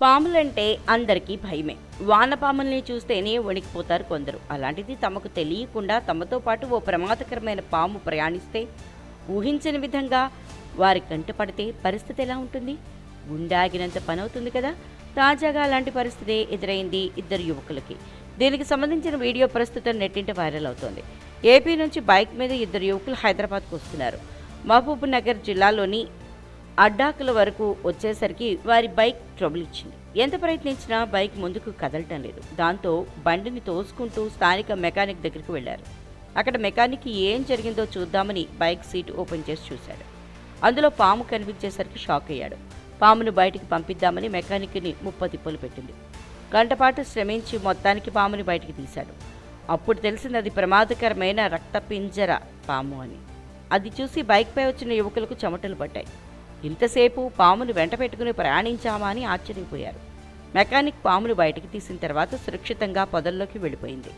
పాములంటే అందరికీ భయమే. వానపాముల్ని చూస్తేనే వణికిపోతారు కొందరు. అలాంటిది తమకు తెలియకుండా తమతో పాటు ఓ ప్రమాదకరమైన పాము ప్రయాణిస్తే ఊహించని విధంగా వారి కంట పడితే పరిస్థితి ఎలా ఉంటుంది? గుండాగినంత పని అవుతుంది కదా? తాజాగా అలాంటి పరిస్థితి ఎదురైంది ఇద్దరు యువకులకి. దీనికి సంబంధించిన వీడియో ప్రస్తుతం నెట్టింట వైరల్ అవుతోంది. ఏపీ నుంచి బైక్ మీద ఇద్దరు యువకులు హైదరాబాద్కు వస్తున్నారు. మహబూబ్ నగర్ జిల్లాలోని అడ్డాకుల వరకు వచ్చేసరికి వారి బైక్ ట్రబుల్ ఇచ్చింది. ఎంత ప్రయత్నించినా బైక్ ముందుకు కదలటం లేదు. దాంతో బండిని తోసుకుంటూ స్థానిక మెకానిక్ దగ్గరికి వెళ్ళారు అక్కడ మెకానిక్ ఏం జరిగిందో చూద్దామని బైక్ సీట్ ఓపెన్ చేసి చూశాడు. అందులో పాము కనిపించేసరికి షాక్ అయ్యాడు. పామును బయటికి పంపిద్దామని మెకానిక్ని ముప్పతిప్పులు పెట్టింది. గంటపాటు శ్రమించి మొత్తానికి పాముని బయటికి తీశాడు. అప్పుడు తెలిసింది అది ప్రమాదకరమైన రక్తపింజర పాము అని. అది చూసి బైక్పై వచ్చిన యువకులకు చెమటలు పడ్డాయి. ఇంతసేపు పామును వెంట పెట్టుకుని ప్రయాణించామా అని ఆశ్చర్యపోయారు. మెకానిక్ పామును బయటికి తీసిన తర్వాత సురక్షితంగా పొదల్లోకి వెళ్ళిపోయింది.